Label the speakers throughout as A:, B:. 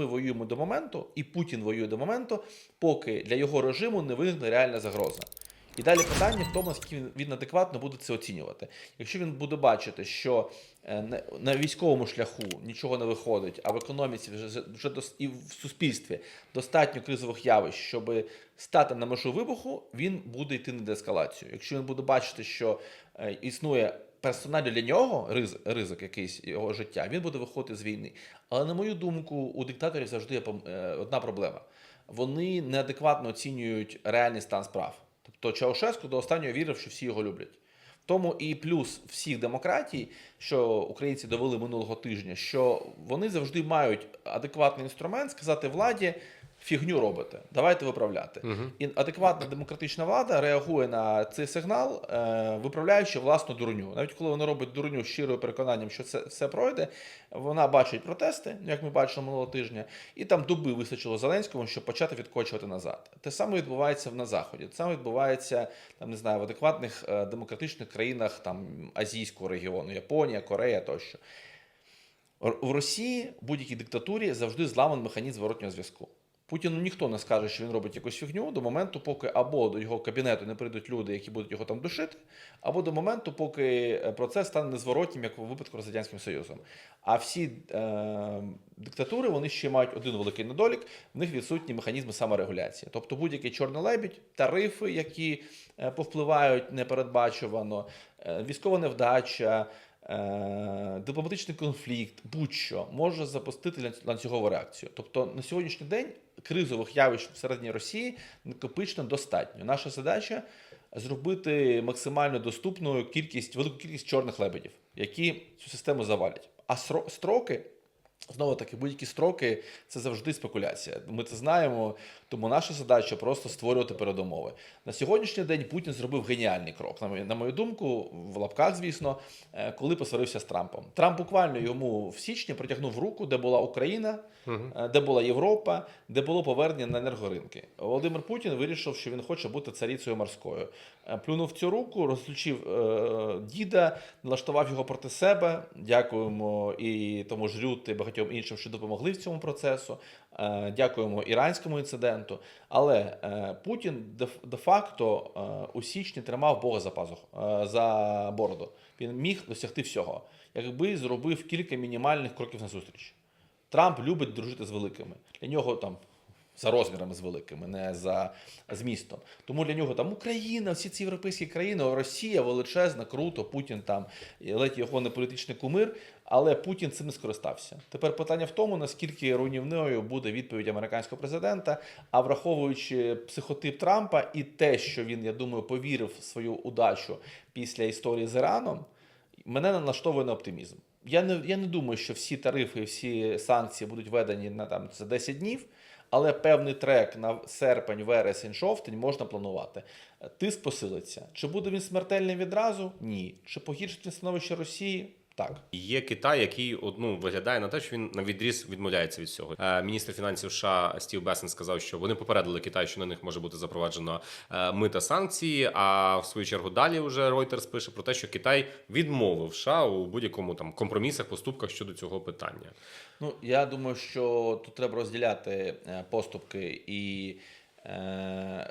A: ми воюємо до моменту, і Путін воює до моменту, поки для його режиму не виникне реальна загроза. І далі питання в тому, наскільки він, адекватно буде це оцінювати. Якщо він буде бачити, що е, на, на військовому шляху нічого не виходить, а в економіці вже, вже дос- і в суспільстві достатньо кризових явищ, щоб стати на межу вибуху, він буде йти на деескалацію. Якщо він буде бачити, що е, існує персонально для нього риз, ризик якийсь його життя, він буде виходити з війни. Але на мою думку, у диктаторів завжди є е, одна проблема: вони неадекватно оцінюють реальний стан справ. Тобто Чаушеску до останнього вірив, що всі його люблять. Тому і плюс всіх демократій, що українці довели минулого тижня, що вони завжди мають адекватний інструмент сказати владі. Фігню робите, давайте виправляти. І адекватна демократична влада реагує на цей сигнал, е, виправляючи власну дурню. Навіть коли вона робить дурню з щирою переконанням, що це все пройде, вона бачить протести, як ми бачили минулого тижня, і там доби вистачило Зеленському, щоб почати відкочувати назад. Те саме відбувається на заході. Те саме відбувається там, не знаю, в адекватних е, демократичних країнах там азійського регіону, Японія, Корея тощо. В Росії будь-якій диктатурі завжди зламаний механізм зворотнього зв'язку. Путіну ніхто не скаже, що він робить якусь фігню до моменту, поки або до його кабінету не прийдуть люди, які будуть його там душити, або до моменту, поки е, процес стане незворотнім, як у випадку з Радянським Союзом. А всі е, диктатури вони ще мають один великий недолік: в них відсутні механізми саморегуляції. Тобто будь-який чорний лебідь, тарифи, які е, повпливають непередбачувано, е, військова невдача. Дипломатичний конфлікт, будь-що може запустити ланц- ланцюгову реакцію. Тобто на сьогоднішній день кризових явищ всередині Росії накопично достатньо. Наша задача зробити максимально доступну кількість велику кількість чорних лебедів, які цю систему завалять. А строки. Знову таки, будь-які строки це завжди спекуляція. Ми це знаємо, тому наша задача просто створювати передумови. На сьогоднішній день Путін зробив геніальний крок. На мою, думку, в лапках, звісно, е, коли посварився з Трампом. Трамп буквально йому в січні протягнув руку, де була Україна, е, де була Європа, де було повернення на енергоринки. Володимир Путін вирішив, що він хоче бути царицею морською. Е, Плюнув цю руку, розключив е, діда, налаштував його проти себе. Дякуємо і тому ж і багатьом іншим, що допомогли в цьому процесу. Е, Дякуємо іранському інциденту. Але е, Путін де- де-факто е, у січні тримав Бога за пазух за бороду. Він міг досягти всього, якби зробив кілька мінімальних кроків назустріч. Трамп любить дружити з великими. Для нього там за розмірами з великими, не за змістом. Тому для нього там Україна, всі ці європейські країни, Росія величезна, круто, Путін там ледь його не політичний кумир, але Путін цим скористався. Тепер питання в тому, наскільки руйнівною буде відповідь американського президента, а враховуючи психотип Трампа і те, що він, я думаю, повірив в свою удачу після історії з Іраном, мене налаштовує на оптимізм. Я не, я не думаю, що всі тарифи, всі санкції будуть введені на там за 10 днів, але певний трек на серпень, вересень, жовтень можна планувати. Тиск посилиться. Чи буде він смертельним відразу? Ні. Чи погіршить становище Росії? Так.
B: Є Китай, який от, ну, виглядає на те, що він на відріз відмовляється від цього. Е, міністр фінансів США Стів Бесен сказав, що вони попередили Китай, що на них може бути запроваджено е, мита санкції. А в свою чергу далі вже Reuters пише про те, що Китай відмовив США у будь-якому там компромісах, поступках щодо цього питання.
A: Ну, я думаю, що тут треба розділяти е, поступки і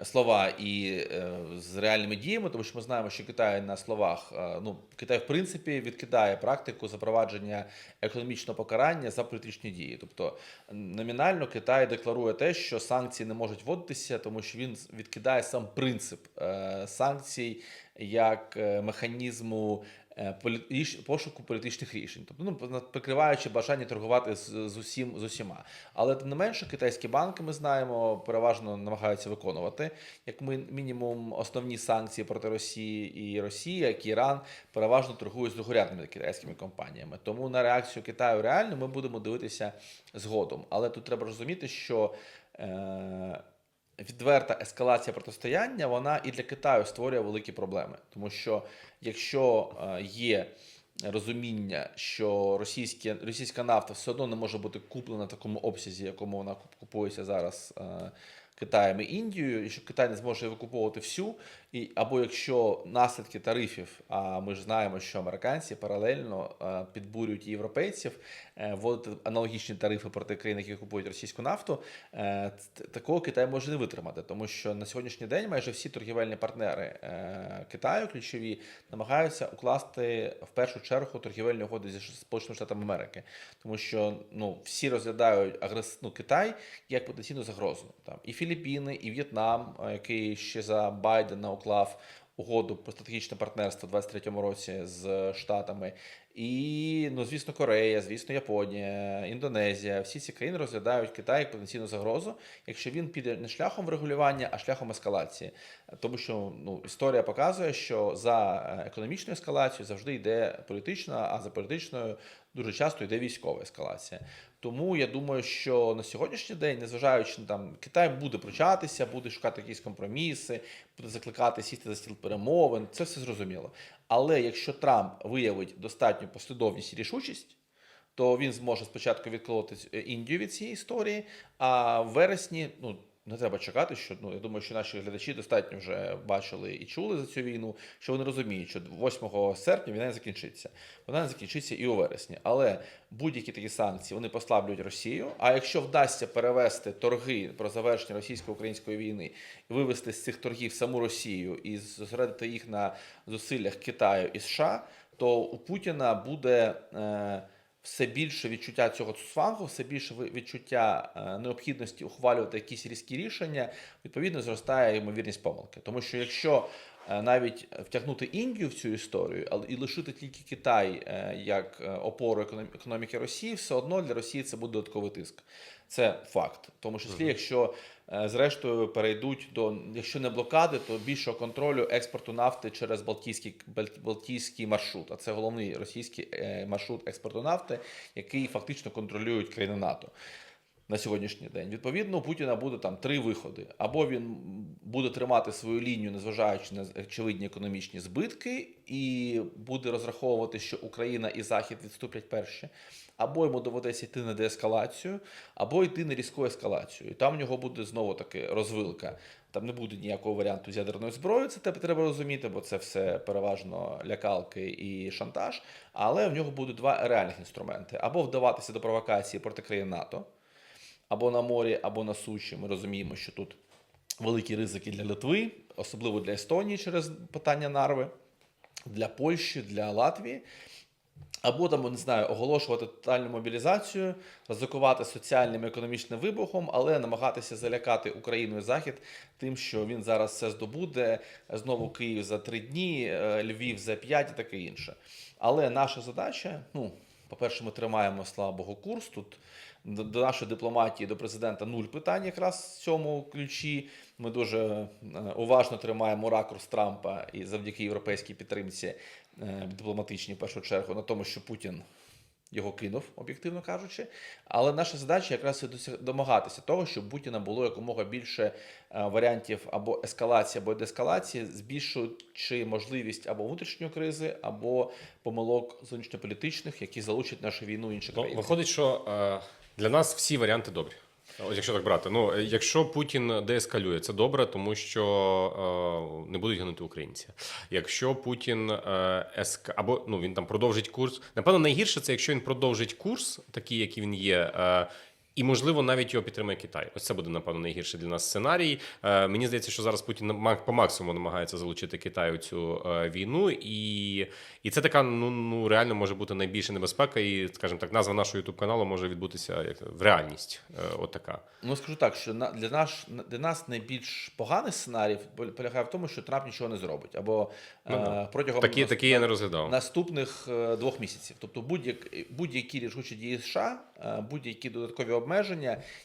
A: слова і е, з реальними діями, тому що ми знаємо, що Китай на словах, е, ну, Китай, в принципі, відкидає практику запровадження економічного покарання за політичні дії. Тобто номінально Китай декларує те, що санкції не можуть вводитися, тому що він відкидає сам принцип е, санкцій як е, механізму е, пошуку політичних рішень, тобто ну прикриваючи бажання торгувати з, з усім з усіма. Але тим не менше, китайські банки ми знаємо переважно намагаються виконувати як мінімум основні санкції проти Росії і Росія, як Іран переважно торгують з другорядними китайськими компаніями. Тому на реакцію Китаю реально ми будемо дивитися згодом. Але тут треба розуміти, що. Е- відверта ескалація протистояння, вона і для Китаю створює великі проблеми. Тому що якщо е, є розуміння, що російські, російська нафта все одно не може бути куплена в такому обсязі, якому вона купується зараз е, Китаєм і Індією, і що Китай не зможе викуповувати всю, і або якщо наслідки тарифів, а ми ж знаємо, що американці паралельно е, підбурюють європейців е, вводити аналогічні тарифи проти країн, які купують російську нафту, е, такого Китай може не витримати, тому що на сьогоднішній день майже всі торгівельні партнери Китаю, ключові, намагаються укласти в першу чергу торгівельні угоди зі Сполученими Штатами Америки, тому що ну всі розглядають агрес... ну, Китай як потенційну загрозу. Там і Філіппіни, і В'єтнам, який ще за Байдена уклав угоду про стратегічне партнерство в 23-му році з Штатами. І, ну, звісно, Корея, звісно, Японія, Індонезія. Всі ці країни розглядають Китай як потенційну загрозу, якщо він піде не шляхом врегулювання, а шляхом ескалації. Тому що ну, історія показує, що за е, економічною ескалацією завжди йде політична, а за політичною дуже часто йде військова ескалація. Тому я думаю, що на сьогоднішній день, незважаючи на там, Китай буде пручатися, буде шукати якісь компроміси, буде закликати сісти за стіл перемовин. Це все зрозуміло. Але якщо Трамп виявить достатню послідовність і рішучість, то він зможе спочатку відколоти е, Індію від цієї історії, а в вересні, ну. Не треба чекати, що ну я думаю, що наші глядачі достатньо вже бачили і чули за цю війну, що вони розуміють, що 8 серпня війна не закінчиться. Вона не закінчиться і у вересні. Але будь-які такі санкції вони послаблюють Росію. А якщо вдасться перевести торги про завершення російсько-української війни і вивести з цих торгів саму Росію і зосередити їх на зусиллях Китаю і США, то у Путіна буде. Е, все більше відчуття цього цусвангу, все більше відчуття е, необхідності ухвалювати якісь різкі рішення, відповідно зростає ймовірність помилки. Тому що якщо е, навіть втягнути Індію в цю історію, але і лишити тільки Китай е, як опору економ- економіки Росії, все одно для Росії це буде додатковий тиск. Це факт. В тому числі, якщо зрештою перейдуть до, якщо не блокади, то більшого контролю експорту нафти через Балтійський, Бал- Балтійський маршрут. А це головний російський е, маршрут експорту нафти, який фактично контролюють країни НАТО. На сьогоднішній день відповідно у Путіна буде там три виходи: або він буде тримати свою лінію, незважаючи на очевидні економічні збитки, і буде розраховувати, що Україна і Захід відступлять перші, або йому доведеться йти на деескалацію, або йти на різку ескалацію. І там в нього буде знову таки розвилка. Там не буде ніякого варіанту з ядерною зброєю, це тебе треба розуміти, бо це все переважно лякалки і шантаж. Але в нього будуть два реальних інструменти: або вдаватися до провокації проти країн НАТО, або на морі, або на суші. Ми розуміємо, що тут великі ризики для Литви, особливо для Естонії через питання Нарви, для Польщі, для Латвії. Або там, не знаю, оголошувати тотальну мобілізацію, ризикувати соціальним і економічним вибухом, але намагатися залякати Україну і Захід тим, що він зараз все здобуде. Знову Київ за три дні, е, Львів за п'ять і таке інше. Але наша задача, ну, по-перше, ми тримаємо, слава Богу, курс. Тут до нашої дипломатії, до президента нуль питань якраз в цьому ключі. Ми дуже е, уважно тримаємо ракурс Трампа і завдяки європейській підтримці е, дипломатичній в першу чергу на тому, що Путін його кинув, об'єктивно кажучи. Але наша задача якраз домагатися того, щоб Путіна було якомога більше е, варіантів або ескалації, або деескалації, збільшуючи можливість або внутрішньої кризи, або помилок зовнішньополітичних, які залучать нашу війну інші країни.
B: виходить, що для нас всі варіанти добрі. Ось якщо так брати, ну якщо Путін деескалює, це добре, тому що е, не будуть гинути українці. Якщо Путін е, еск... або ну він там продовжить курс, напевно, найгірше це якщо він продовжить курс, такий, який він є. Е, і можливо навіть його підтримає Китай. Ось це буде напевно найгірший для нас сценарій. Е, мені здається, що зараз Путін по максимуму намагається залучити Китай у цю е, війну, і, і це така ну, ну реально може бути найбільша небезпека. І, скажімо так, назва нашого ютуб каналу може відбутися як в реальність. Е, от така.
A: Ну, скажу так, що на- для, наш, для нас найбільш поганий сценарій пол- полягає в тому, що Трамп нічого не зробить. Або
B: Ну,
A: е, протягом
B: Такі,
A: нас-
B: такі я не розглядав.
A: наступних е, двох місяців. Тобто будь-як, будь-які рішучі дії США, е, будь-які додаткові обмеження,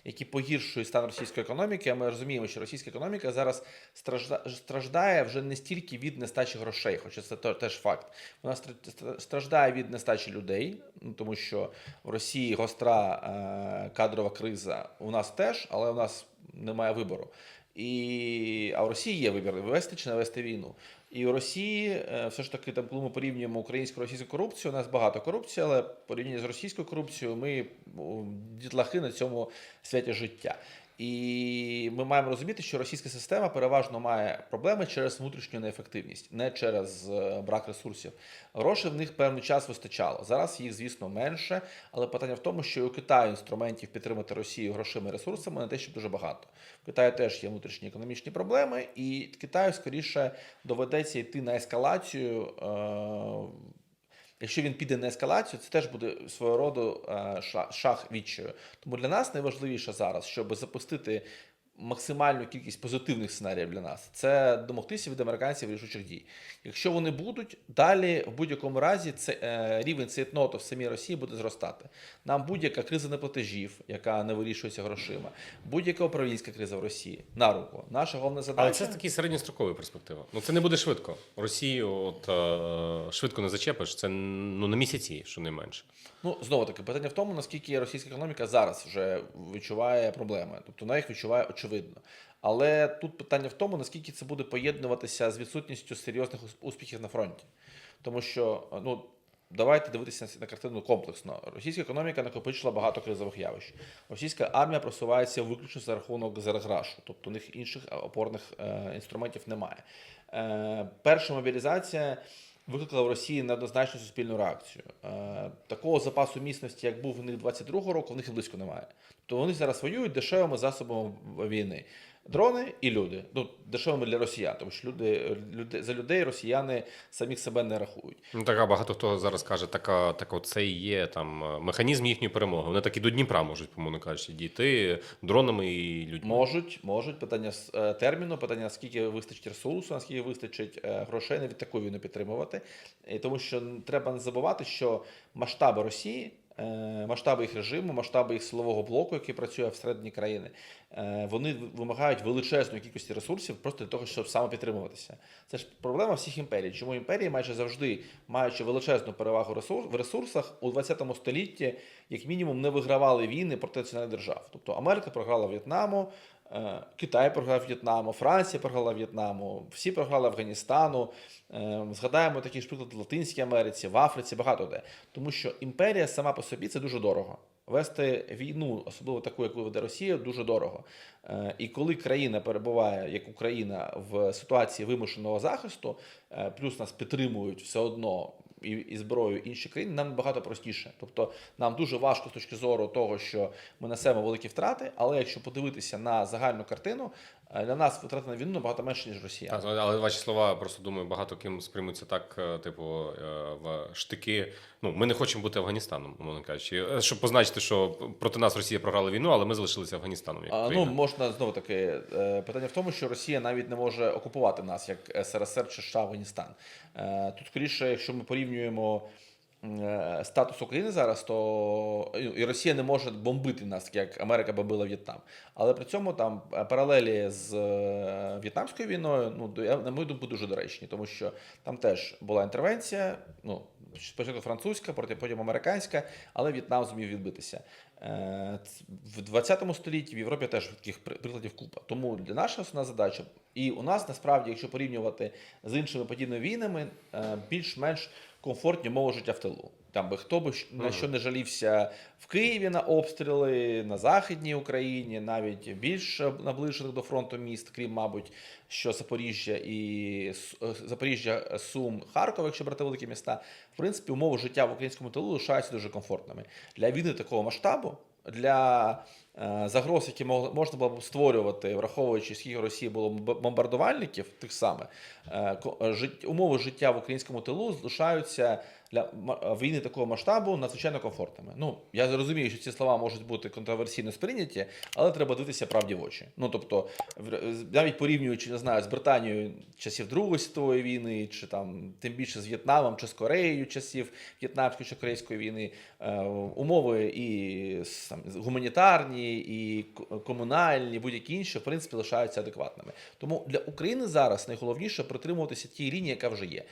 A: які погіршують стан російської економіки. А ми розуміємо, що російська економіка зараз страждає вже не стільки від нестачі грошей, хоча це те- теж факт. Вона стра- стра- страждає від нестачі людей, ну, тому що в Росії гостра е, кадрова криза. У нас теж, але у нас немає вибору. І, а в Росії є вибір вести чи не вести війну. І у Росії е, все ж таки, там, коли ми порівнюємо українську російську корупцію, у нас багато корупції, але порівняно з російською корупцією ми дітлахи на цьому святі життя. І ми маємо розуміти, що російська система переважно має проблеми через внутрішню неефективність, не через е, брак ресурсів. Грошей в них певний час вистачало. Зараз їх, звісно, менше, але питання в тому, що і у Китаю інструментів підтримати Росію грошима і ресурсами не те, щоб дуже багато. В Китаї теж є внутрішні економічні проблеми, і Китаю скоріше доведеться йти на ескалацію. Е- Якщо він піде на ескалацію, це теж буде свого роду е, шах відчаю. Тому для нас найважливіше зараз, щоб запустити максимальну кількість позитивних сценаріїв для нас, це домогтися від американців рішучих дій. Якщо вони будуть, далі в будь-якому разі це е, рівень цейтноту в самій Росії буде зростати. Нам будь-яка криза неплатежів, яка не вирішується грошима, будь-яка управлінська криза в Росії на руку. Наша головна задача.
B: Але це такий середньостроковий перспектива. Ну це не буде швидко. Росію от е, швидко не зачепиш. Це ну на місяці, що не менше.
A: Ну, знову таки, питання в тому, наскільки російська економіка зараз вже відчуває проблеми. Тобто вона їх відчуває очевидно. Але тут питання в тому, наскільки це буде поєднуватися з відсутністю серйозних успіхів на фронті. Тому що, ну, давайте дивитися на, картину комплексно. Російська економіка накопичила багато кризових явищ. Російська армія просувається виключно за рахунок зареграшу, тобто у них інших опорних е, інструментів немає. Е, перша мобілізація викликала в Росії неоднозначну суспільну реакцію. Е, такого запасу міцності, як був у них 22-го року, в них і близько немає. Тобто вони зараз воюють дешевими засобами війни. Дрони і люди. Ну, дешевими для росіян, тому що люди, люди за людей росіяни самих себе не рахують.
B: Ну така багато хто зараз каже, така, так це і є там е, механізм їхньої перемоги. Вони так і до Дніпра можуть, по-моєму кажучи, дійти дронами і людьми.
A: Можуть, можуть. Питання з е, терміну, питання наскільки вистачить ресурсу, наскільки вистачить е, грошей навіть таку війну підтримувати. І тому що треба не забувати, що масштаби Росії. Масштаби їх режиму, масштаби їх силового блоку, який працює всередині країни, вони вимагають величезної кількості ресурсів просто для того, щоб самопідтримуватися. Це ж проблема всіх імперій. Чому імперії майже завжди, маючи величезну перевагу в ресурсах, у 20 столітті, як мінімум, не вигравали війни проти національних держав. Тобто Америка програла В'єтнаму, е, Китай програв В'єтнаму, Франція програла В'єтнаму, всі програли Афганістану. Е, Згадаємо такі ж приклади в Латинській Америці, в Африці, багато де. Тому що імперія сама по собі це дуже дорого. Вести війну, особливо таку, яку веде Росія, дуже дорого. Е, І коли країна перебуває, як Україна, в ситуації вимушеного захисту, е, плюс нас підтримують все одно і, і зброю інші країни, нам набагато простіше. Тобто нам дуже важко з точки зору того, що ми несемо великі втрати, але якщо подивитися на загальну картину, для нас витрати на війну набагато менше, ніж росіян.
B: Так, але ваші слова просто думаю, багато ким сприймуться так, е, типу, е, в штики. Ну, ми не хочемо бути Афганістаном, умовно кажучи. Е, Щоб позначити, що проти нас Росія програла війну, але ми залишилися Афганістаном. Як
A: А, ну, можна знову таки е, питання в тому, що Росія навіть не може окупувати нас як СРСР чи США Афганістан. Е, Тут скоріше, якщо ми порівнюємо е, статус України зараз, то і- і Росія не може бомбити нас, як Америка бомбила В'єтнам. Але при цьому там е, паралелі з е, В'єтнамською війною, ну на мою думку, дуже доречні, тому що там теж була інтервенція. Ну спочатку французька, потім американська, але В'єтнам зумів відбитися. Е, В 20 столітті в Європі теж таких прикладів купа. Тому для наша основна задача, і у нас насправді, якщо порівнювати з іншими подібними війнами, е, більш-менш комфортні умови життя в тилу. Там би хто би на що не жалівся в Києві на обстріли, на Західній Україні, навіть більш наближених до фронту міст, крім, мабуть, що Запоріжжя і е, Запоріжжя, Сум, Харків, якщо брати великі міста, в принципі, умови життя в українському тилу лишаються дуже комфортними. Для війни такого масштабу, для е, загроз, які можна було б створювати, враховуючи, скільки Росії було бомбардувальників, тих самих, е, е, умови життя в українському тилу залишаються для м- війни такого масштабу надзвичайно комфортними. Ну, я розумію, що ці слова можуть бути контроверсійно сприйняті, але треба дивитися правді в очі. Ну, тобто, в- навіть порівнюючи, не знаю, з Британією часів Другої світової війни, чи там тим більше з В'єтнамом, чи з Кореєю часів В'єтнамської чи Корейської війни, е, умови і там, гуманітарні, і комунальні, будь-які інші, в принципі, лишаються адекватними. Тому для України зараз найголовніше притримуватися тієї лінії, яка вже є.